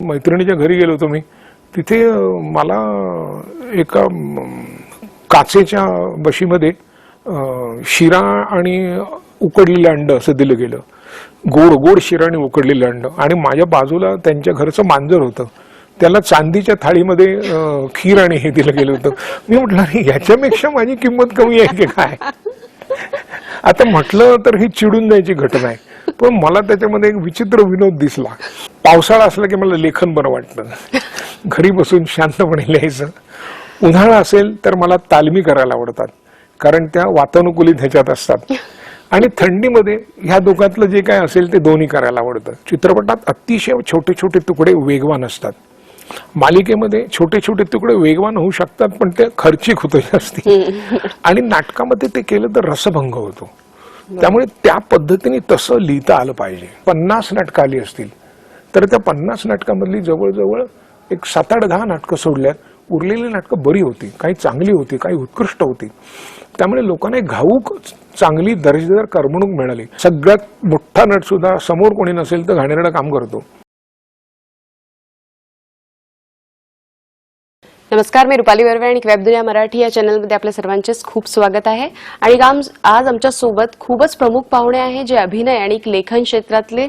मैत्रिणीच्या घरी गेलो होतो मी. तिथे मला एका काचेच्या बशीमध्ये शिरा आणि उकडलेलं अंड असं दिलं गेलं. गोड गोड शिरा आणि उकडलेलं अंड. आणि माझ्या बाजूला त्यांच्या घरचं मांजर होतं. त्याला चांदीच्या थाळीमध्ये खीर आणि हे दिलं गेलं होतं. मी म्हटलं "अरे, याच्यापेक्षा माझी किंमत कमी आहे की काय? आता म्हटलं तर ही चिडून जायची घटना आहे. पण मला त्याच्यामध्ये एक विचित्र विनोद दिसला. पावसाळा असला की मला लेखन बरं वाटतं. घरी बसून शांतपणे लिहायचं. उन्हाळा असेल तर मला तालमी करायला आवडतात. कारण त्या वातानुकूलित ह्याच्यात असतात. आणि थंडीमध्ये ह्या दोघातलं जे काय असेल ते दोन्ही करायला आवडतं. चित्रपटात अतिशय छोटे छोटे तुकडे वेगवान असतात. मालिकेमध्ये छोटे छोटे तुकडे वेगवान होऊ शकतात पण ते खर्चिक होतं जास्ती आणि नाटकामध्ये ते केलं तर रसभंग होतो. त्यामुळे त्या पद्धतीने तसं लिहिता आलं पाहिजे. पन्नास नाटकं आली असतील. तर त्या पन्नास नाटकामधली जवळजवळ एक सात आठ दहा नाटकं सोडल्यात. उरलेली नाटकं बरी होती. काही चांगली होती काही उत्कृष्ट होती. त्यामुळे लोकांना एक घाऊक चांगली दर्जेदार करमणूक मिळाली. सगळ्यात मोठा नट सुद्धा समोर कोणी नसेल तर घाणेरडं काम करतो. नमस्कार मी रुपाली वर्वे आणि वेब दुनिया मराठी या चॅनलमध्ये आपल्या सर्वांचेच खूप स्वागत आहे. आणि काम आज आमच्यासोबत खूपच प्रमुख पाहुणे आहे जे अभिनय आणि लेखन क्षेत्रातले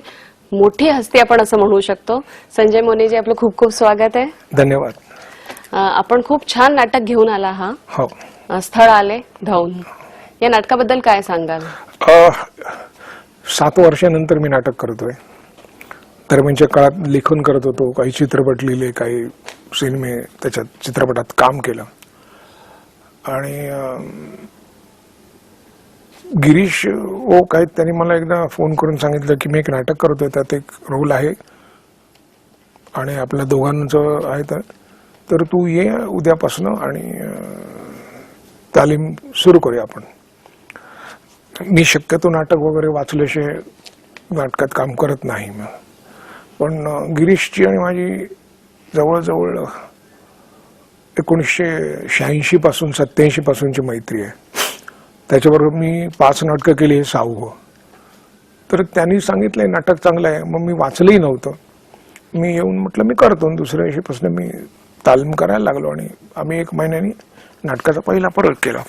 मोठी हस्ती आपण असं म्हणू शकतो. संजय मोनेजी आपलं खूप खूप स्वागत आहे. धन्यवाद. आपण खूप छान नाटक घेऊन आला हा. हो. स्थळ आले धौन या नाटकाबद्दल काय सांगाल? सात वर्षानंतर मी नाटक करतोय. दरम्यानच्या काळात लेखन करत होतो काही चित्रपट लिहिले काही सिनेमे त्याच्यात चित्रपटात काम केलं. आणि गिरीश ओ काय त्यांनी मला एकदा फोन करून सांगितलं की मी एक नाटक करतोय त्यात एक रोल आहे. आणि आपल्या दोघांचं आहे तर तर तू ये उद्यापासनं आणि तालीम सुरू करूया आपण. मी शक्यतो नाटक वगैरे वाचल्याशिवाय नाटकात काम करत नाही मग पण गिरीशची आणि माझी जवळजवळ एकोणीसशे शहाऐंशी पासून सत्याऐंशी पासूनची मैत्री आहे. त्याच्याबरोबर मी पाच नाटकं केली हे हो. तर त्यांनी सांगितलंय नाटक चांगलं आहे मग मी वाचलंही नव्हतं. मी येऊन म्हटलं मी करतो. आणि दुसऱ्या दिवशीपासून मी तालीम करायला लागलो आणि आम्ही एक महिन्यानी नाटकाचा पहिला प्रयोग केला.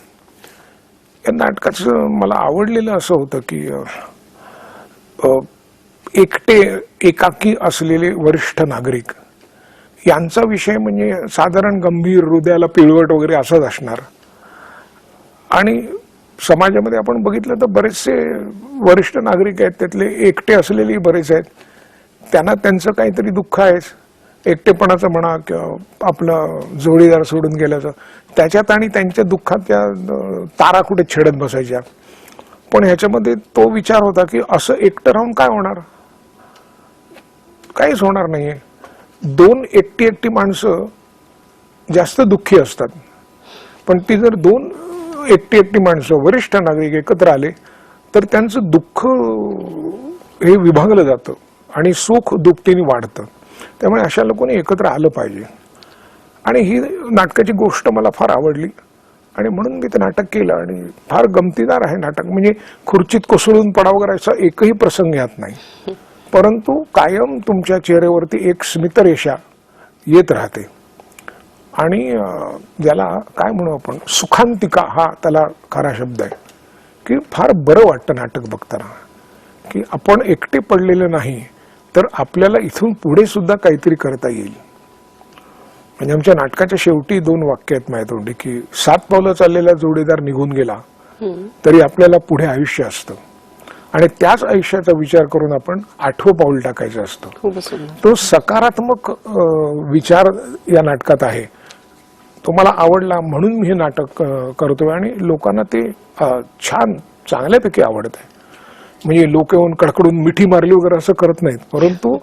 या नाटकाचं मला आवडलेलं असं होतं की एकटे एकाकी असलेले वरिष्ठ नागरिक यांचा विषय म्हणजे साधारण गंभीर हृदयाला पिळवट वगैरे असंच असणार. आणि समाजामध्ये आपण बघितलं तर बरेचसे वरिष्ठ नागरिक आहेत त्यातले एकटे असलेले बरेच आहेत. त्यांना त्यांचं काहीतरी दुःख आहेच एकटेपणाचं म्हणा किंवा आपलं जोडीदार सोडून गेल्याचं. त्याच्यात आणि त्यांच्या दुःखात त्या तारा कुठे छेडत बसायच्या. पण ह्याच्यामध्ये तो विचार होता की असं एकटं राहून काय होणार? काहीच होणार नाहीये. दोन एकटी एकटी माणसं जास्त दुःखी असतात. पण ती जर दोन एकटी एकटी माणसं वरिष्ठ नागरिक एकत्र आले तर त्यांचं दुःख हे विभागलं जातं आणि सुख दुपटीने वाढतं. त्यामुळे अशा लोकांनी एकत्र आलं पाहिजे. आणि ही नाटकाची गोष्ट मला फार आवडली. आणि म्हणून मी ते नाटक केलं आणि फार गमतीदार आहे नाटक. म्हणजे खुर्चीत कोसळून पडाव करायचा एकही प्रसंग यात नाही. परंतु कायम तुमच्या चेहऱ्यावरती एक स्मितरेषा येत राहते. आणि ज्याला काय म्हणू आपण सुखांतिका हा त्याला खरा शब्द आहे की फार बरं वाटतं नाटक बघताना की आपण एकटे पडलेले नाही तर आपल्याला इथून पुढे सुद्धा काहीतरी करता येईल. म्हणजे आमच्या नाटकाच्या शेवटी दोन वाक्य आहेत माझ्या की सात पावलं चाललेला जोडीदार निघून गेला तरी आपल्याला पुढे आयुष्य असतं. आणि त्याच आयुष्याचा विचार करून आपण आठवं पाऊल टाकायचं असतं. तो सकारात्मक विचार या नाटकात आहे. तो मला आवडला म्हणून मी हे नाटक करतोय आणि लोकांना ते छान चांगल्यापैकी आवडत आहे. म्हणजे लोक येऊन कडकडून मिठी मारली वगैरे असं करत नाहीत. परंतु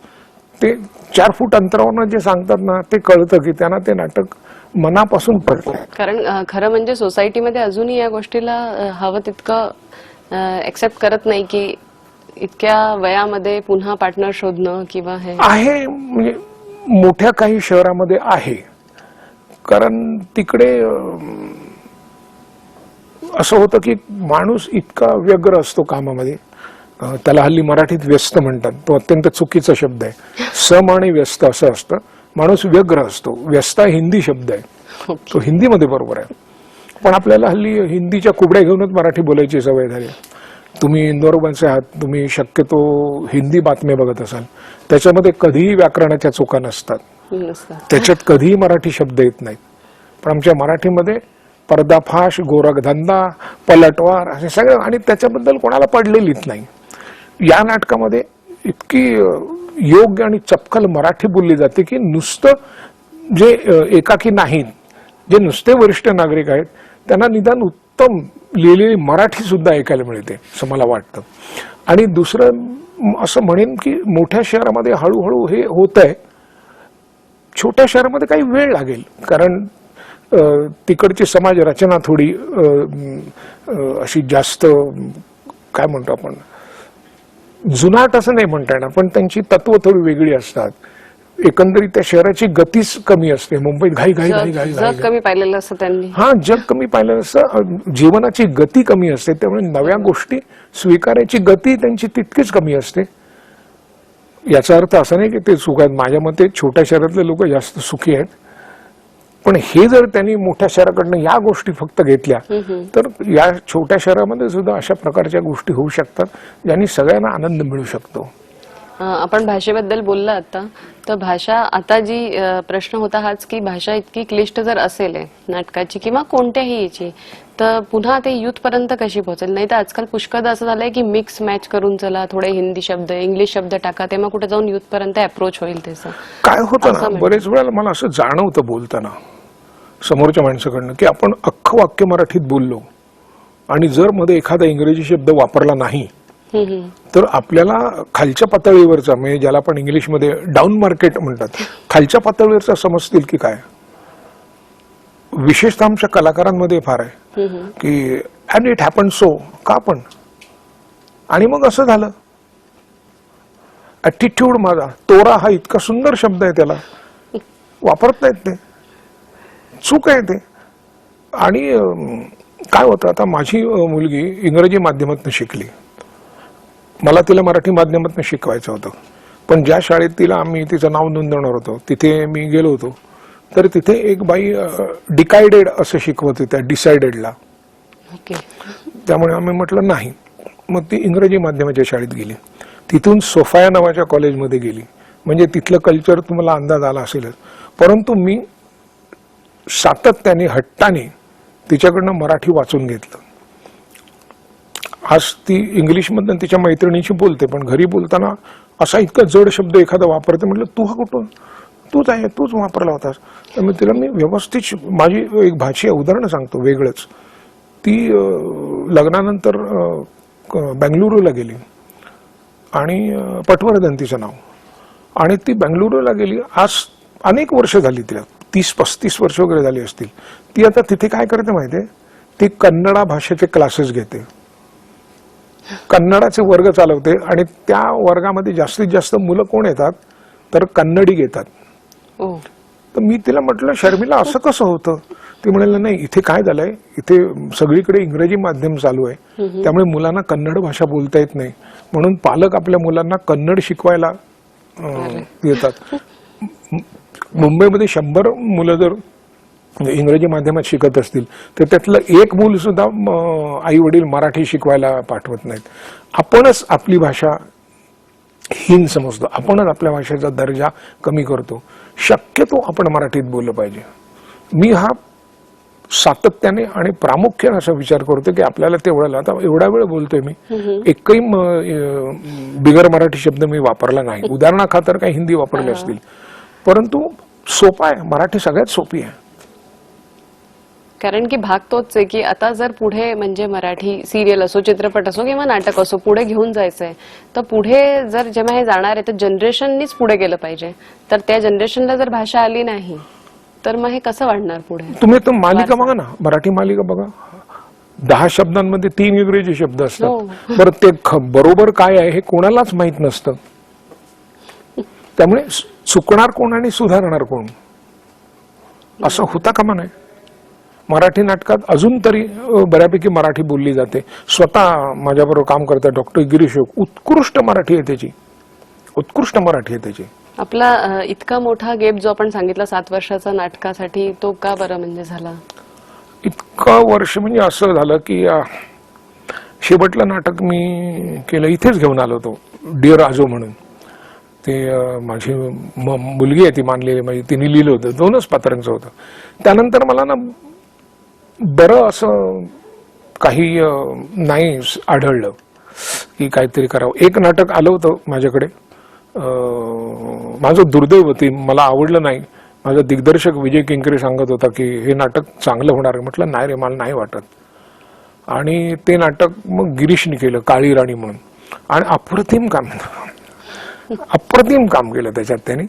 ते चार फूट अंतरावरनं जे सांगतात ना ते कळतं की त्यांना ते नाटक मनापासून पडतं कारण खरं म्हणजे सोसायटीमध्ये अजूनही या गोष्टीला हवं तितकं एक्सेप्ट करत नाही की इतक्या वयामध्ये पुन्हा पार्टनर शोधणं किंवा हे. आहे म्हणजे मोठ्या काही शहरामध्ये आहे. कारण तिकडे असं होतं की माणूस इतका व्यग्र असतो कामामध्ये. त्याला हल्ली मराठीत व्यस्त म्हणतात. तो अत्यंत चुकीचा शब्द आहे. सम आणि व्यस्त असं असतं. माणूस व्यग्र असतो. व्यस्त हिंदी शब्द आहे. तो हिंदीमध्ये बरोबर आहे. पण आपल्याला हल्ली हिंदीच्या कुबड्या घेऊनच मराठी बोलायची सवय झाली. तुम्ही इंदोरबांचे आहात तुम्ही शक्यतो हिंदी बातम्या बघत असाल त्याच्यामध्ये कधीही व्याकरणाच्या चुका नसतात नसतं. त्याच्यात कधीही मराठी शब्द येत नाहीत पण आमच्या मराठीमध्ये पर्दाफाश गोरखधंदा पलटवार असे सगळं आणि त्याच्याबद्दल कोणाला पडलेलीच नाही या नाटकामध्ये इतकी योग्य आणि चपखल मराठी बोलली जाते की नुसतं जे एकाकी नाहीत जे नुसते वरिष्ठ नागरिक आहेत त्यांना निदान उत्तम लिहिलेली मराठी सुद्धा ऐकायला मिळते असं मला वाटतं. आणि दुसरं असं म्हणेन की मोठ्या शहरामध्ये हळूहळू हे होत आहे छोट्या शहरामध्ये काही वेळ लागेल कारण तिकडची समाज रचना थोडी अशी जास्त काय म्हणतो आपण जुनाट असं नाही म्हणता येणार पण त्यांची तत्व थोडी वेगळी असतात. एकंदरीत त्या शहराची गतीच कमी असते. मुंबईत घाई घाई घाई घाई जग घाई कमी पाहिलेलं असं त्यांनी. हा जग कमी पाहिलं असं जीवनाची गती कमी असते. त्यामुळे नव्या गोष्टी स्वीकारायची गती त्यांची तितकीच कमी असते. याचा अर्थ असा नाही की ते सुख आहेत. माझ्या मते छोट्या शहरातले लोक जास्त सुखी आहेत. पण हे जर त्यांनी मोठ्या शहराकडनं या गोष्टी फक्त घेतल्या तर या छोट्या शहरामध्ये सुद्धा अशा प्रकारच्या गोष्टी होऊ शकतात ज्यांनी सगळ्यांना आनंद मिळू शकतो. आपण भाषेबद्दल बोलला आता तर भाषा आता जी प्रश्न होता हाच की भाषा इतकी क्लिष्ट जर असेल नाटकाची किंवा कोणत्याही याची तर पुन्हा ते youth पर्यंत कशी पोहोचेल नाही तर आजकाल पुष्कळ असं झालंय की मिक्स मॅच करून चला थोडे हिंदी शब्द इंग्लिश शब्द टाका तेव्हा कुठे जाऊन youth पर्यंत अप्रोच होईल त्याचं काय होतं ना. बरेच वेळेला मला असं जाणवतं बोलताना समोरच्या माणसाकडनं की आपण अख्खं वाक्य मराठीत बोललो आणि जर मध्ये एखादा इंग्रजी शब्द वापरला नाही. तर आपल्याला खालच्या पातळीवरचा म्हणजे ज्याला आपण इंग्लिशमध्ये डाऊन मार्केट म्हणतात खालच्या पातळीवरचा समजतील की काय? विशेषतः आमच्या कलाकारांमध्ये फार आहे. की अँड इट हॅपन सो का पण? आणि मग असं झालं. ॲटिट्यूड माझा तोरा हा इतका सुंदर शब्द आहे त्याला. वापरत नाहीत ते चूक आहे ते. आणि काय होतं आता माझी मुलगी इंग्रजी माध्यमातून शिकली. मला तिला मराठी माध्यमातून शिकवायचं होतं. पण ज्या शाळेत तिला आम्ही तिचं नाव नोंदवणार होतो तिथे मी गेलो होतो. तर तिथे एक बाई डिकायडेड असं शिकवत होत्या डिसायडेडला. ओके. त्यामुळे आम्ही म्हटलं नाही. मग ती इंग्रजी माध्यमाच्या शाळेत गेली. तिथून सोफाया नावाच्या कॉलेजमध्ये गेली. म्हणजे तिथलं कल्चर तुम्हाला अंदाज आला असेलच. परंतु मी सातत्याने हट्टाने तिच्याकडनं मराठी वाचून घेतलं. आज ती इंग्लिशमधनं तिच्या मैत्रिणीशी बोलते पण घरी बोलताना असा इतका जड शब्द एखादा वापरते म्हटलं तू हा कुठून? तूच आहे तूच वापरला होतास. तर मी तिला मी व्यवस्थित माझी एक भाषी उदाहरण सांगतो वेगळंच. ती लग्नानंतर क- बेंगलुरूला गेली. आणि पटवर्धन तिचं नाव. आणि ती बेंगलुरूला गेली. आज अनेक वर्ष झाली तिला. तीस पस्तीस वर्ष वगैरे झाली असतील. ती आता तिथे काय करते माहिती आहे ती कन्नडा भाषेचे क्लासेस घेते. कन्नडाचे वर्ग चालवते आणि त्या वर्गामध्ये जास्तीत जास्त मुलं कोण येतात? तर कन्नडी घेतात तर मी तिला म्हटलं शर्मिला असं कसं होतं? ती म्हणाली नाही इथे काय झालंय? इथे सगळीकडे इंग्रजी माध्यम चालू आहे. त्यामुळे मुलांना कन्नड भाषा बोलता येत नाही. म्हणून पालक आपल्या मुलांना कन्नड शिकवायला येतात. मुंबईमध्ये शंभर मुलं जर इंग्रजी माध्यमात शिकत असतील तर त्यातलं एक मूल सुद्धा आई वडील मराठी शिकवायला पाठवत नाहीत. आपणच आपली भाषा हीन समजतो. आपणच आपल्या भाषेचा दर्जा कमी करतो. शक्यतो आपण मराठीत बोललं पाहिजे. मी हा सातत्याने आणि प्रामुख्याने असा विचार करतो की आपल्याला तेवढा आता एवढा वेळ बोलतोय मी एकही बिगर मराठी शब्द मी वापरला नाही. उदाहरणाखातर काही हिंदी वापरले असतील. परंतु सोपा आहे. मराठी सगळ्यात सोपी आहे. कारण की भाग तोच आहे की आता जर पुढे म्हणजे मराठी सिरियल असो चित्रपट असो किंवा नाटक असो पुढे घेऊन जायचंय तर पुढे जर जेव्हा हे जाणार आहे तर जनरेशननीच पुढे गेलं पाहिजे. तर त्या जनरेशनला जर भाषा आली नाही तर मग हे कसं वाढणार पुढे? तुम्ही तर मालिका बघा ना मराठी मालिका बघा. दहा शब्दांमध्ये तीन इंग्रजी शब्द हो. असतात बरं ते बरोबर काय आहे हे कोणालाच माहीत नसतं. त्यामुळे चुकणार कोण आणि सुधारणार कोण? असं होता कामा नाही मराठी नाटकात अजून तरी बऱ्यापैकी मराठी बोलली जाते. स्वतः माझ्याबरोबर काम करतात डॉक्टर गिरीश. उत्कृष्ट मराठी आहे त्याची. उत्कृष्ट मराठी आहे त्याची. आपला इतका मोठा गेप जो आपण सांगितला सात वर्षाचा नाटकासाठी तो का बरं म्हणजे झाला? इतकं वर्ष म्हणजे असं झालं की शेवटलं नाटक मी केलं इथेच घेऊन आलो होतो. डिअर आजो म्हणून. ते माझी मुलगी आहे ती मानलेली माझी तिने लिहिलं होतं. दोनच पात्रांचं होतं. त्यानंतर मला ना बरं असं काही नाही आढळलं की काहीतरी करावं. एक नाटक आलं होतं माझ्याकडे. माझं दुर्दैव ती मला आवडलं नाही. माझा दिग्दर्शक विजय किंकरे सांगत होता की हे नाटक चांगलं होणार आहे. म्हटलं नाही रे मला नाही वाटत. आणि ते नाटक मग गिरीशने केलं काळी राणी म्हणून. आणि अप्रतिम काम अप्रतिम काम केलं त्याच्यात त्याने.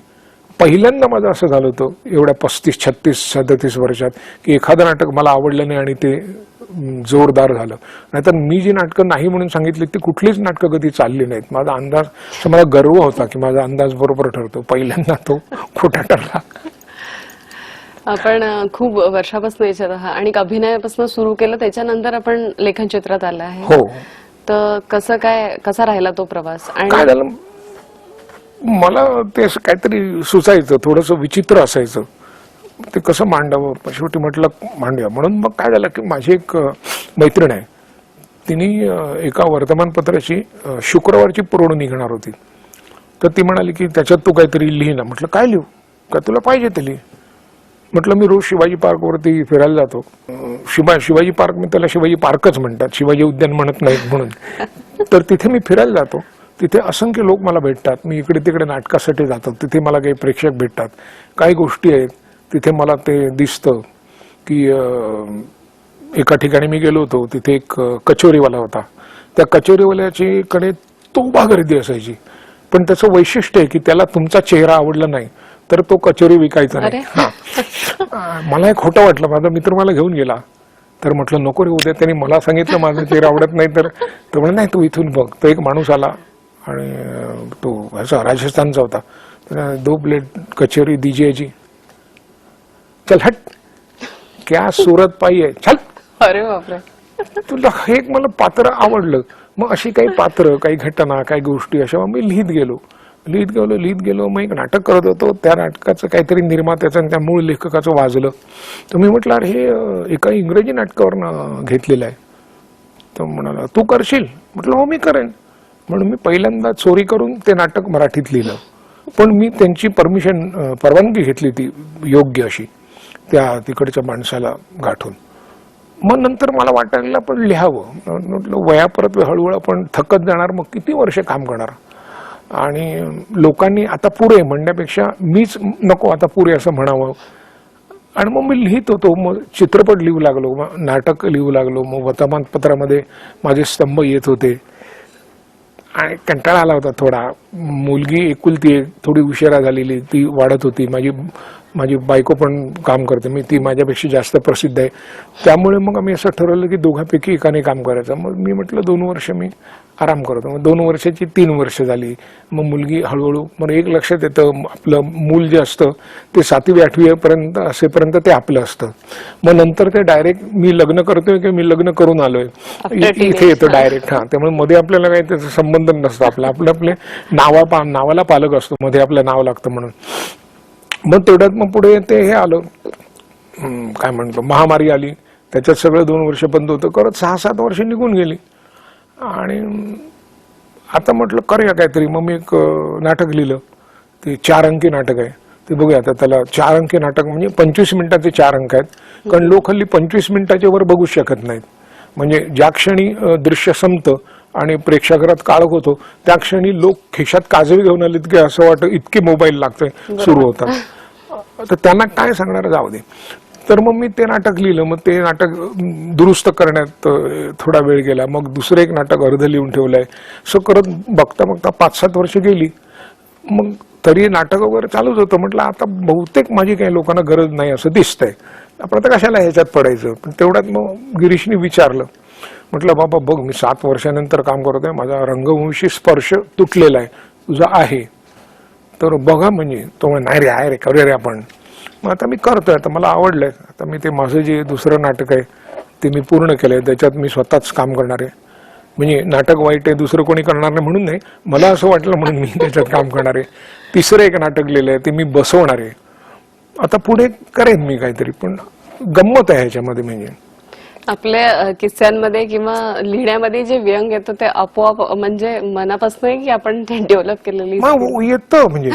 पहिल्यांदा माझं असं झालं होतं एवढ्या पस्तीस छत्तीस सदतीस वर्षात की एखादं नाटक मला आवडलं नाही आणि ते जोरदार झालं. नाहीतर मी जी नाटकं नाही म्हणून सांगितली ती कुठलीच नाटकं कधी चालली नाहीत. माझा अंदाज मला गर्व होता की माझा अंदाज बरोबर ठरतो. पहिल्यांदा तो खोटा ठरला. आपण खूप वर्षापासून याच्यात आहात आणि अभिनयापासून सुरू केलं त्याच्यानंतर आपण लेखन चित्रात आलं आहे. हो. तर कसं काय कसा राहिला तो प्रवास? आणि मला ते असं काहीतरी सुचायचं थोडंसं विचित्र असायचं. ते कसं मांडावं? शेवटी म्हटलं मांडूया. म्हणून मग काय झालं की माझी एक मैत्रीण आहे. तिने एका वर्तमानपत्राची शुक्रवारची पुरवणी निघणार होती. तर ती म्हणाली की त्याच्यात तू काहीतरी लिही ना. म्हटलं काय लिहू? का तुला पाहिजे ते लिही? म्हटलं मी रोज शिवाजी पार्कवरती फिरायला जातो. शिवा शिवाजी पार्क मी त्याला शिवाजी पार्कच म्हणतात. शिवाजी उद्यान म्हणत नाहीत म्हणून. तर तिथे मी फिरायला जातो. तिथे असंख्य लोक मला भेटतात. मी इकडे तिकडे नाटकासाठी जातो. तिथे मला काही प्रेक्षक भेटतात. काही गोष्टी आहेत. तिथे मला ते दिसतं की एका ठिकाणी मी गेलो होतो. तिथे एक कचोरीवाला होता. त्या कचोरीवाल्याची कडे तोबा गर्दी असायची. पण त्याचं वैशिष्ट्य आहे की त्याला तुमचा चेहरा आवडला नाही तर तो कचोरी विकायचा नाही. हा. मला एक खोटं वाटलं. माझा मित्र मला घेऊन गेला. तर म्हटलं नको रे उद्या त्यांनी मला सांगितलं माझा चेहरा आवडत नाही तर. तो नाही तू इथून बघ. तो एक माणूस आला. आणि तो ह्याचा राजस्थानचा होता. त्याने दो प्लेट कचोरी दीजिए जी चल हट. क्या सूरत पाई आहे चल. अरे बापरे. तुला हे एक मला पात्र आवडलं. मग अशी काही पात्र काही घटना काही गोष्टी अशा मी लिहित गेलो. लिहित गेलो लिहित गेलो. मग एक नाटक करत होतो. त्या नाटकाचं काहीतरी निर्मात्याचं आणि त्या मूळ लेखकाचं वाजलं. तर मी म्हटलं अरे हे एका इंग्रजी नाटकावरनं घेतलेलं आहे. तर म्हणाला तू करशील? म्हटलं हो मी करेन. म्हणून मी पहिल्यांदा चोरी करून ते नाटक मराठीत लिहिलं. पण मी त्यांची परमिशन परवानगी घेतली ती योग्य अशी त्या तिकडच्या माणसाला गाठून. मग नंतर मला वाटायला पण लिहावं. म्हटलं वया परत हळूहळू आपण थकत जाणार मग किती वर्ष काम करणार? आणि लोकांनी आता पुरे म्हणण्यापेक्षा मीच नको आता पुरे असं म्हणावं. आणि मग मी लिहित होतो मग चित्रपट लिहू लागलो मग नाटक लिहू लागलो मग वर्तमानपत्रामध्ये माझे स्तंभ येत होते. आणि कंटाळा आला होता थोडा. मुलगी एकुलती थोडी उशिरा झालेली ती वाढत होती. माझी माझी बायको पण काम करते. मी ती माझ्यापेक्षा जास्त प्रसिद्ध आहे. त्यामुळे मग आम्ही असं ठरवलं की दोघांपैकी एकाने काम करायचं. मग मी म्हटलं दोन वर्ष मी आराम करतो. मग दोन वर्षाची तीन वर्ष झाली. मग मुलगी हळूहळू मग एक लक्षात येतं आपलं मूल जे असतं ते सातवी आठवी पर्यंत असेपर्यंत ते आपलं असतं. मग नंतर ते डायरेक्ट मी लग्न करतोय की मी लग्न करून आलोय. इथे येतो. डायरेक्ट हा. त्यामुळे मध्ये आपल्याला काही त्याचा संबंध नसतो. आपला आपलं आपले नावा पा नावाला पालक असतो. मध्ये आपलं नाव लागतं म्हणून. मग तेवढ्यात मग पुढे ते हे आलं. काय म्हणतो? महामारी आली. त्याच्यात सगळं दोन वर्ष बंद होतं. करत सहा सात वर्ष निघून गेली. आणि आता म्हटलं करूया काहीतरी. मग मी एक नाटक लिहिलं. ते चार अंकी नाटक आहे. ते बघूया आता त्याला चार अंकी नाटक म्हणजे पंचवीस मिनिटाचे चार अंक आहेत. कारण लोक हल्ली पंचवीस मिनिटाच्या वर बघू शकत नाहीत. म्हणजे ज्या क्षणी दृश्य संपतं आणि प्रेक्षागृहात काळोख होतो त्या क्षणी लोक खिशात काजवी घेऊन आलेत की असं वाटतं इतके मोबाईल लागतोय सुरू होतात. तर त्यांना काय सांगणार? जाऊ दे. तर मग मी ते नाटक लिहिलं. मग ते नाटक दुरुस्त करण्यात थोडा वेळ गेला. मग दुसरं एक नाटक अर्ध लिहून ठेवलं आहे असं करत बघता बघता पाच सात वर्ष गेली. मग तरी नाटक वगैरे चालूच होतं. म्हटलं आता बहुतेक माझी काही लोकांना गरज नाही असं दिसतंय. आपण आता कशाला ह्याच्यात पडायचं? पण तेवढ्यात मग गिरीशने विचारलं. म्हटलं बाबा बघ मी सात वर्षानंतर काम करत आहे. माझा रंगवंशी स्पर्श तुटलेला आहे. तुझा आहे. तर बघा म्हणजे. तो नाही रे आहे रे. करूया रे आपण. मग आता मी करतोय आता मला आवडलंय. आता मी ते माझं जे दुसरं नाटक आहे ते मी पूर्ण केलंय. त्याच्यात मी स्वतःच काम करणार आहे. म्हणजे नाटक वाईट आहे दुसरं कोणी करणार नाही म्हणून नाही. मला असं वाटलं म्हणून मी त्याच्यात काम करणार आहे. तिसरं एक नाटक लिहिलंय ते मी बसवणार आहे. आता पुढे करेन मी काहीतरी पण गंमत आहे ह्याच्यामध्ये म्हणजे. आपल्या किस्स्यांमध्ये किंवा लिहिण्यामध्ये जे व्यंग येतं ते आपोआप म्हणजे मनापासून आहे की आपण ते डेव्हलप केलेली येतं म्हणजे.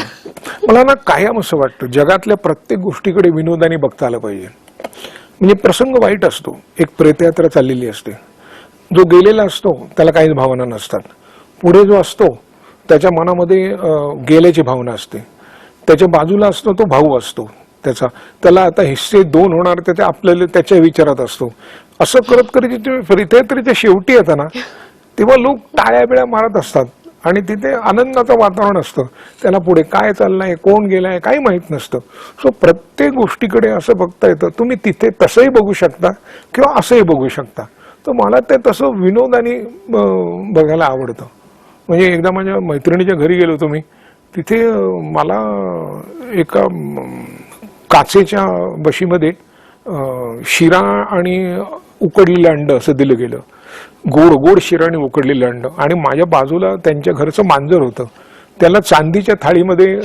मला ना कायम असं वाटतं जगातल्या प्रत्येक गोष्टीकडे विनोदाने बघता आलं पाहिजे. म्हणजे प्रसंग वाईट असतो एक प्रेतयात्रा चाललेली असते. जो गेलेला असतो त्याला काहीच भावना नसतात. पुढे जो असतो त्याच्या मनामध्ये गेल्याची भावना असते. त्याच्या बाजूला असतो तो भाऊ असतो. त्याचा. त्याला आता हिस्से दोन होणार तर ते आपल्याला त्याच्या विचारात असतो. असं करत करत ते त्या शेवटी येतं ना तेव्हा लोक टाळ्या बिळ्या मारत असतात. आणि तिथे आनंदाचं वातावरण असतं. त्याला पुढे काय चाललंय कोण गेलाय काही माहीत नसतं. सो प्रत्येक गोष्टीकडे असं बघता येतं. तुम्ही तिथे तसंही बघू शकता किंवा असंही बघू शकता. तर मला ते तसं विनोदाने बघायला आवडतं. म्हणजे एकदा माझ्या मैत्रिणीच्या घरी गेलो तुम्ही तिथे मला एका काचेच्या बशीमध्ये शिरा आणि उकडलेलं अंड असं दिलं गेलं. गोड गोड शिरा आणि उकडलेलं अंड. आणि माझ्या बाजूला त्यांच्या घरचं मांजर होतं. त्याला चांदीच्या थाळीमध्ये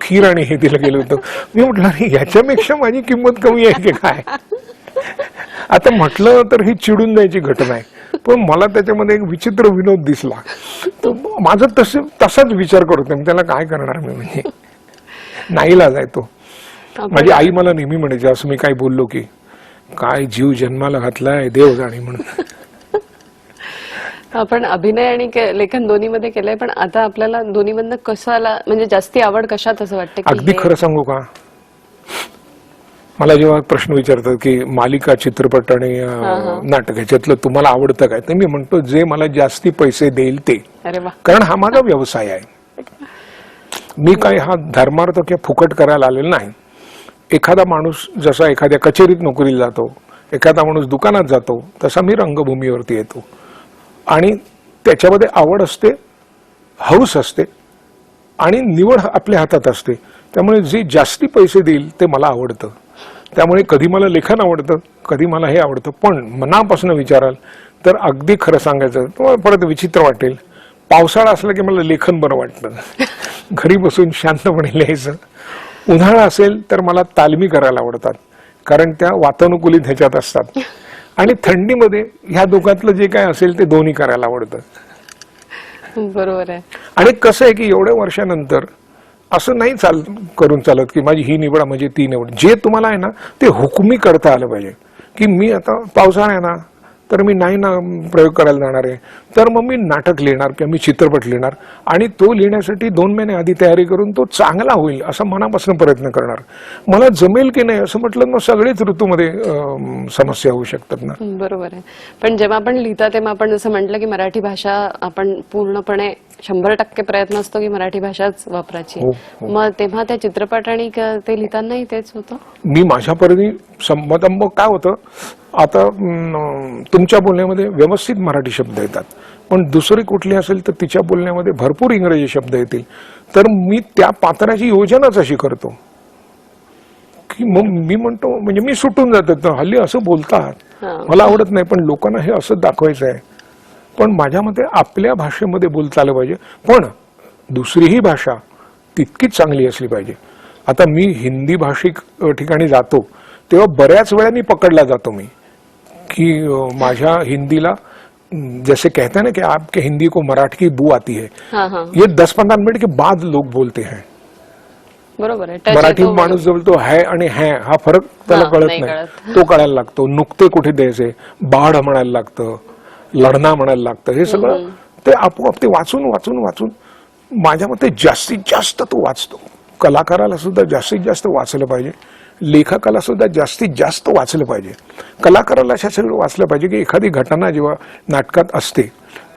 खीर आणि हे दिलं गेलं होतं. मी म्हटलं याच्यापेक्षा माझी किंमत कमी आहे की काय? आता म्हटलं तर ही चिडून जायची घटना आहे. पण मला त्याच्यामध्ये एक विचित्र विनोद दिसला. तर माझं तस तसाच विचार करतो मी त्याला काय करणार मी? म्हणजे नाईलाज आहे तो. माझी आई मला नेहमी म्हणायची असं मी काय बोललो की काय जीव जन्माला घातलाय देव जाणे म्हणून. आपण अभिनय आणि के- लेखन दोन्हीमध्ये केलंय पण आता आपल्याला दोन्हीमधनं कशाला म्हणजे जास्ती आवड कशात असं वाटतं की अगदी हे- खरं सांगू का? मला जेव्हा प्रश्न विचारतात की मालिका चित्रपट आणि अं, नाटक ह्याच्यातलं तुम्हाला आवडतं काय? तर मी म्हणतो जे मला जास्ती पैसे देईल ते. अरे वा. कारण हा माझा व्यवसाय आहे. मी काय हा धर्मार्थ किंवा फुकट करायला आलेला नाही. एखादा माणूस जसा एखाद्या कचेरीत नोकरीला जातो एखादा माणूस दुकानात जातो तसा मी रंगभूमीवरती येतो. आणि त्याच्यामध्ये आवड असते हौस असते आणि निवड आपल्या हातात असते. त्यामुळे जे जास्ती पैसे देईल ते मला आवडतं. त्यामुळे कधी मला लेखन आवडतं कधी मला हे आवडतं. पण मनापासून विचाराल तर अगदी खरं सांगायचं तुम्हाला परत विचित्र वाटेल. पावसाळा असला की मला लेखन बरं वाटतं. घरी बसून शांतपणे लिहायचं. उन्हाळा असेल तर मला तालमी करायला आवडतात. कारण त्या वातानुकूलित ह्याच्यात असतात. आणि थंडीमध्ये ह्या दोघातलं जे काय असेल ते दोन्ही करायला आवडतं. बरोबर आहे. आणि कसं आहे की एवढ्या वर्षानंतर असं नाही चाल करून चालत की माझी ही निवड म्हणजे ती निवड. जे तुम्हाला आहे ना ते हुकमी करता आलं पाहिजे. की मी आता पावसाळा आहे ना तर मी नाही ना प्रयोग करायला जाणार आहे. तर मग मी नाटक लिहिणार किंवा मी चित्रपट लिहिणार. आणि तो लिहिण्यासाठी दोन महिने आधी तयारी करून तो चांगला होईल असा मनापासून प्रयत्न करणार. मला जमेल की नाही असं म्हटलं मग सगळेच ऋतूमध्ये समस्या होऊ शकतात ना. बरोबर आहे. पण जेव्हा आपण लिहिता तेव्हा आपण जसं म्हटलं की मराठी भाषा आपण पूर्णपणे शंभर टक्के प्रयत्न असतो की मराठी भाषाच वापरायची. हो, हो. मग तेव्हा त्या चित्रपट आणि क- ते लिहितानाही तेच होतं? मी माझ्या परीने संमतंब काय होतं? आता अं, तुमच्या बोलण्यामध्ये व्यवस्थित मराठी शब्द येतात. पण दुसरी कुठली असेल तर तिच्या बोलण्यामध्ये भरपूर इंग्रजी शब्द येतील. तर मी त्या पात्राची योजनाच अशी करतो. की मग मी म्हणतो म्हणजे मी सुटून जातात हल्ली असं बोलतात. हा. मला आवडत नाही पण लोकांना हे असं दाखवायचं आहे पण माझ्या मते आपल्या भाषेमध्ये बोलता आलं पाहिजे. पण दुसरीही भाषा तितकीच चांगली असली पाहिजे. आता मी हिंदी भाषिक ठिकाणी जातो तेव्हा बऱ्याच वेळा मी पकडला जातो मी. की माझ्या हिंदीला जैसे कहते हैं ना कि आपके हिंदी को मराठी की बू आती है हा हा. ये दस पंद्रह मिनट के बाद लोग बोलते हैं. बरोबर आहे. मराठी. माणूस जवळ तो है आणि है हा फरक त्याला कळत नाही. तो कळायला लागतो. नुकते कुठे द्यायचे? बाढ म्हणायला लागतं. लढणा म्हणायला लागतं. हे सगळं ते आपोआप ते वाचून वाचून वाचून माझ्या मते जास्तीत जास्त तो वाचतो. कलाकाराला सुद्धा जास्तीत जास्त वाचलं पाहिजे. लेखकाला सुद्धा जास्तीत जास्त वाचलं पाहिजे. कलाकाराला अशा सगळं वाचलं पाहिजे की एखादी घटना जेव्हा नाटकात असते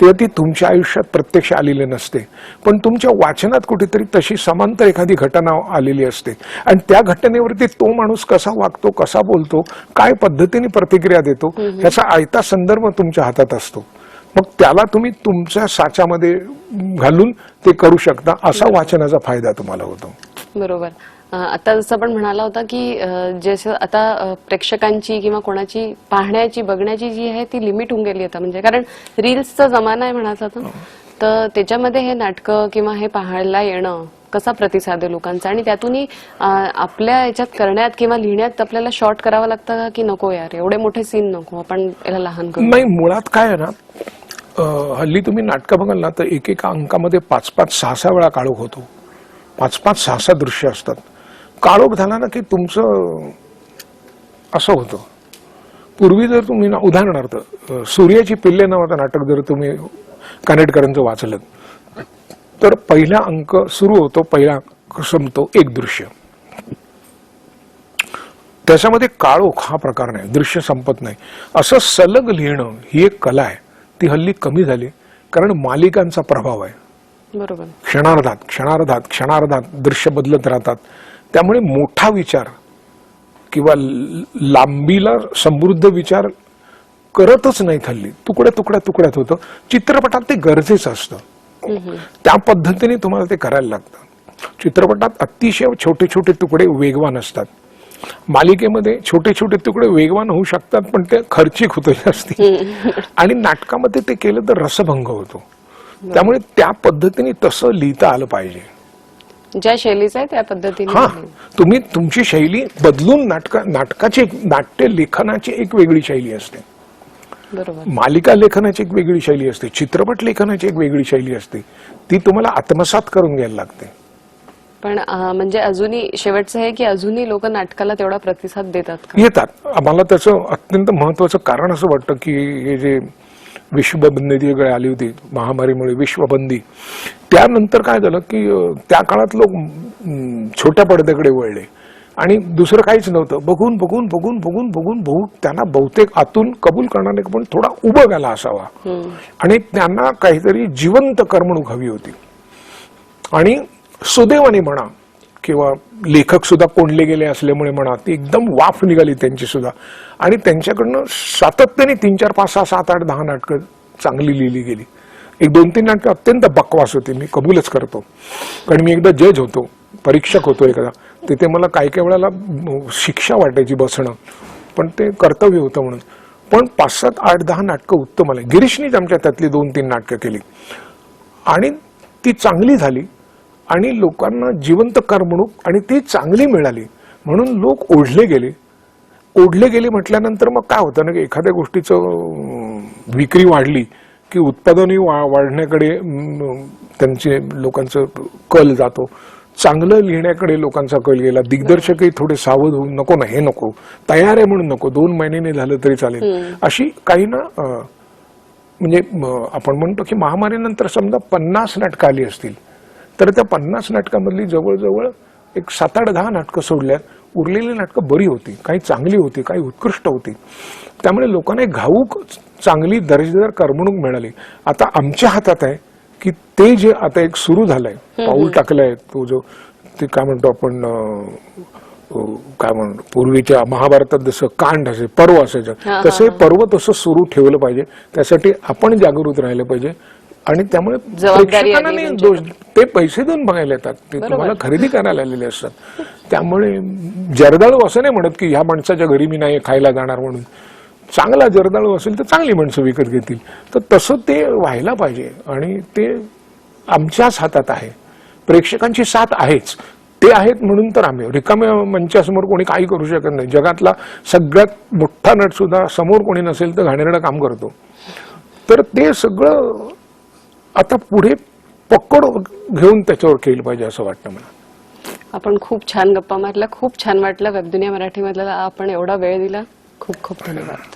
तेव्हा ती तुमच्या आयुष्यात प्रत्यक्ष आलेली नसते. पण तुमच्या वाचनात कुठेतरी तशी समांतर एखादी घटना आलेली असते. आणि त्या घटनेवरती तो माणूस कसा वागतो कसा बोलतो काय पद्धतीने प्रतिक्रिया देतो ह्याचा आयता संदर्भ तुमच्या हातात असतो. मग त्याला तुम्ही तुमच्या साच्यामध्ये घालून ते करू शकता असा वाचनाचा फायदा तुम्हाला होतो. बरोबर. आता जसं आपण म्हणाला होता की जसं आता प्रेक्षकांची किंवा कोणाची पाहण्याची बघण्याची जी आहे ती लिमिट होऊन गेली आता. म्हणजे कारण रील्सचा जमाना आहे म्हणायचा तर तर त्याच्यामध्ये हे नाटकं किंवा हे पाहायला येणं कसा प्रतिसाद आहे लोकांचा? आणि त्यातूनही आपल्या याच्यात करण्यात किंवा लिहिण्यात आपल्याला शॉर्ट करावं लागतं का की नको यार? एवढे मोठे सीन नको. आपण याला लहान करू. नाही मुळात काय आहे ना हल्ली तुम्ही नाटकं बघाल ना तर एकेका अंकामध्ये पाच पाच सहा सहा वेळा काळोख होतो. पाच पाच सहा सहा दृश्य असतात. काळोख झाला ना की तुमचं असं होतं. पूर्वी जर तुम्ही ना उदाहरणार्थ सूर्याची पिल्ले नावाचं नाटक जर तुम्ही कानेटकरांचं वाचलं तर पहिला अंक सुरू होतो पहिला अंक संपतो एक दृश्य. त्याच्यामध्ये काळोख हा प्रकार नाही दृश्य संपत नाही. असं सलग लिहिणं ही एक कला आहे. ती हल्ली कमी झाली कारण मालिकांचा प्रभाव आहे. बरोबर. क्षणार्धात क्षणार्धात क्षणार्धात दृश्य बदलत राहतात. त्यामुळे मोठा विचार किंवा लांबीला समृद्ध विचार करतच नाही हल्ली तुकड्या तुकड्या तुकड्यात होतं. चित्रपटात ते गरजेचं असतं. त्या पद्धतीने तुम्हाला ते करायला लागतं. चित्रपटात अतिशय छोटे छोटे तुकडे वेगवान असतात. मालिकेमध्ये छोटे छोटे तुकडे वेगवान होऊ शकतात पण ते खर्चिक होतं जास्ती आणि नाटकामध्ये ते केलं तर रसभंग होतो. त्यामुळे त्या पद्धतीने तसं लिहिता आलं पाहिजे. ज्या शैलीचं आहे त्या पद्धतीने हा. लिहिलं. तुम्ही तुमची शैली बदलून नाटका नाटकाची एक- नाट्य लेखनाची एक वेगळी शैली असते. बरोबर. मालिका लेखनाची एक वेगळी शैली असते. चित्रपट लेखनाची एक वेगळी शैली असते. ती तुम्हाला आत्मसात करून घ्यायला लागते. पण अं, म्हणजे अजूनही शेवटचं आहे की अजूनही लोक नाटकाला तेवढा प्रतिसाद देतात का? येतात. आम्हाला त्याचं अत्यंत महत्वाचं कारण असं वाटतं की हे जे विश्वबंदी वेळ आली होती महामारीमुळे विश्वबंदी. त्यानंतर काय झालं की त्या काळात लोक छोट्या पडद्याकडे वळले. आणि दुसरं काहीच नव्हतं. बघून बघून बघून बघून बघून बघून त्यांना बहुतेक आतून कबूल करणारे पण थोडा उभं आला असावा. आणि त्यांना काहीतरी जिवंत करमणूक हवी होती. आणि सुदैवाने म्हणा किंवा लेखक सुद्धा कोंडले गेले असल्यामुळे म्हणा ती एकदम वाफ निघाली त्यांची सुद्धा. आणि त्यांच्याकडनं सातत्याने तीन चार पाच सहा सात आठ दहा नाटकं चांगली लिहिली गेली. एक दोन तीन नाटकं अत्यंत बकवास होती. मी कबूलच करतो. कारण मी एकदा जज होतो परीक्षक होतो एखादा. तिथे मला काही काही वेळेला शिक्षा वाटायची बसणं. पण ते कर्तव्य होतं म्हणून. पण पाच सात आठ दहा नाटकं उत्तम आले. गिरीशनीच आमच्या त्यातली दोन तीन नाटकं केली. आणि ती चांगली झाली. आणि लोकांना जिवंत करमणूक आणि ती चांगली मिळाली म्हणून लोक ओढले गेले. ओढले गेले म्हटल्यानंतर मग काय होतं ना की एखाद्या गोष्टीचं विक्री वाढली की उत्पादनही वा- वाढण्याकडे त्यांचे लोकांचं कल जातो. चांगलं लिहिण्याकडे लोकांचा कल गेला. दिग्दर्शकही थोडे सावध होऊन नको ना हे नको. तयार आहे म्हणून नको. दोन महिन्याने झालं तरी चालेल. अशी काही ना म्हणजे आपण म्हणतो की महामारीनंतर समजा पन्नास नाटकं आली असतील. तर त्या पन्नास नाटकामधली जवळजवळ एक सात आठ दहा नाटकं सोडल्यात. उरलेली नाटकं बरी होती काही चांगली होती काही उत्कृष्ट होती. त्यामुळे लोकांना एक घाऊक चांगली दर्जेदार करमणूक मिळाली. आता आमच्या हातात आहे की ते जे आता एक सुरू झालंय पाऊल टाकलंय तो जो ते काय म्हणतो आपण काय म्हणतो पूर्वीच्या महाभारतात जसं कांड असे पर्व असायचं. तसे पर्व तसं सुरू ठेवलं पाहिजे. त्यासाठी आपण जागृत राहिलं पाहिजे. आणि त्यामुळे प्रेक्षकांना नाही म्हणजे. दोष ते पैसे देऊन बघायला येतात. ते. तुम्हाला खरेदी करायला आलेले असतात. त्यामुळे जर्दाळू असं नाही म्हणत की ह्या माणसाच्या घरी मी नाही खायला जाणार म्हणून. चांगला जर्दाळू असेल तर चांगली माणसं विकत घेतील. तर तसं ते व्हायला पाहिजे. आणि ते आमच्याच हातात आहे. प्रेक्षकांची साथ आहेच. ते आहेत म्हणून तर आम्ही. रिकाम्या मंचासमोर कोणी काही करू शकत नाही. जगातला सगळ्यात मोठा नट सुद्धा समोर कोणी नसेल तर घाणेरडं काम करतो. तर ते सगळं आता पुढे पकड घेऊन त्याच्यावर केलं पाहिजे असं वाटतं मला. आपण खूप छान गप्पा मारल्या खूप छान वाटलं. वेबदुनिया मराठीमधला आपण एवढा वेळ दिला. खूप खूप धन्यवाद.